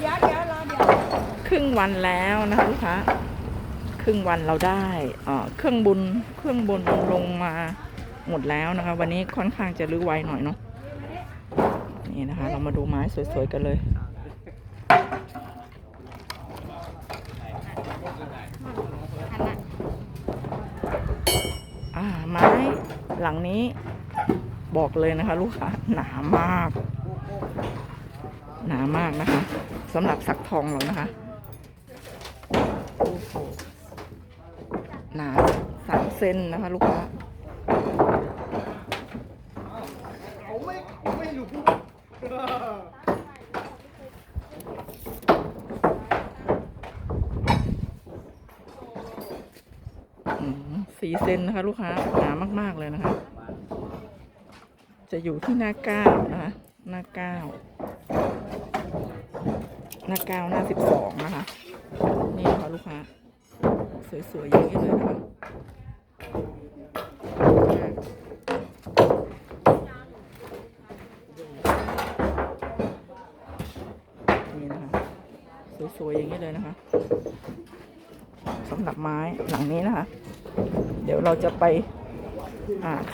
เดี๋ยวเดี๋ยวรอเดี๋ยวครึ่งวันแล้วนะคะลูกค้าครึ่งวันเราได้เครื่องบุญเครื่องบนลงมาหมดแล้วนะคะ วันนี้ค่อนข้างจะรื้อไวหน่อยเนาะนี่นะคะ เรามาดูไม้สวยๆกันเลยอ่าไม้หลังนี้บอกเลยนะคะ ลูกค้าหนามาก หนามากนะคะสำหรับสักทองเรานะคะหนาสามเซนนะคะ ลูกค้าสี่เซนนะคะ ลูกค้าหนามาก ๆ เลยนะคะ จะอยู่ที่หน้าเก้านะคะ หน้าเก้า หน้าเก้าหน้าสิบสองนะคะ นี่นะคะลูกค้า สวยๆอย่างนี้เลยนะคะนี่นะคะ สวยๆอย่างนี้เลยนะคะสำหรับไม้หลังนี้นะคะ เดี๋ยวเราจะไป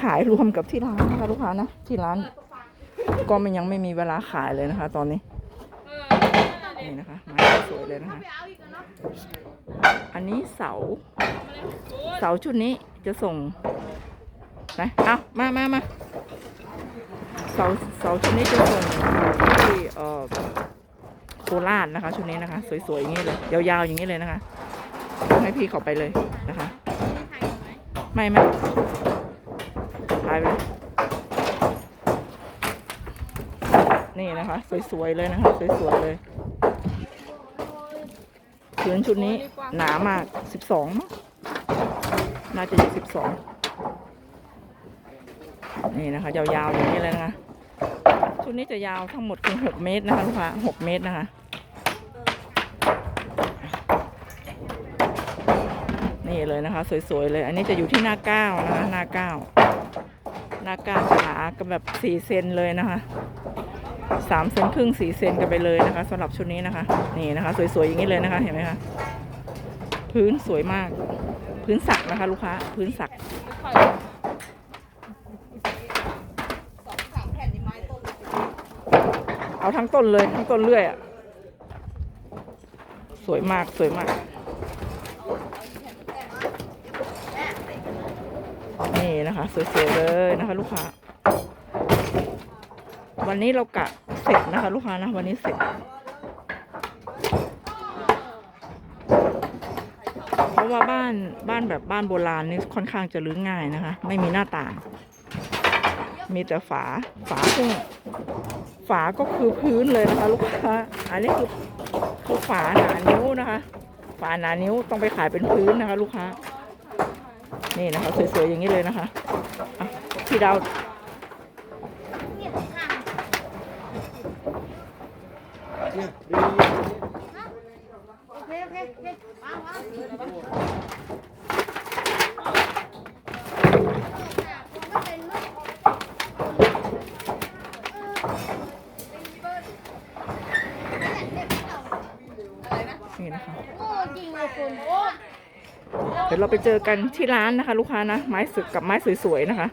ขายรวมกับที่ร้านนะคะลูกค้านะ ที่ร้านก็มันยังไม่มีเวลาขายเลยนะคะ ตอนนี้ นี่นะคะไม้สวยเลยนะคะ อันนี้เสา เสาชุดนี้จะส่งนะเอามามามาเสาเสาชุดนี้จะส่งที่เอ่อโคราชนะคะชุดนี้นะคะ สวยๆอย่างนี้เลยยาวๆอย่างนี้เลยนะคะให้พี่เขาไปเลยนะคะ ไม่ไม่ถ่ายไปเลยนี่นะคะ สวยๆเลยนะคะ สวยๆเลย พื้นชุดนี้หนามากสิบสองมั้งน่าจะอยู่สิบสองนี่นะคะ ยาวๆอย่างนี้เลยนะคะ ชุดนี้จะยาวทั้งหมดคือหกเมตรนะคะลูกค้าหกเมตรนะคะ นี่เลยนะคะ สวยๆเลย อันนี้จะอยู่ที่หน้าเก้านะคะหน้าเก้าหน้าเก้าขาก็แบบสี่เซนเลยนะคะ สามเซนครึ่งสี่เซนกันไปเลยนะคะสำหรับชุดนี้นะคะ นี่นะคะ สวยๆอย่างนี้เลยนะคะเห็นไหมคะพื้นสวยมาก พื้นสักนะคะ ลูกค้า พื้นสักเอาทั้งต้นเลยทั้งต้นเรื่อยอะสวยมากสวยมากนี่นะคะ สวยๆเลยนะคะ ลูกค้า วันนี้เรากะเสร็จนะคะ ลูกค้านะวันนี้เสร็จ เพราะว่าบ้านบ้านแบบบ้านโบราณนี่ค่อนข้างจะรื้อง่ายนะคะ ไม่มีหน้าต่าง มีแต่ฝาฝาซึ่งฝาก็คือพื้นเลยนะคะ ลูกค้าอันนี้คือคือฝาหนานิ้วนะคะ ฝาหนานิ้วต้องไปขายเป็นพื้นนะคะ ลูกค้า นี่นะคะสวยๆอย่างนี้เลยนะคะะพี่ดาว เนี่ยดี โอเคโอเคโอเควางวานี่นะคะโง่จริงเลยคุณโอ้ เดี๋ยวเราไปเจอกันที่ร้านนะคะ ลูกค้านะ ไม้สึกกับไม้สวยๆนะคะ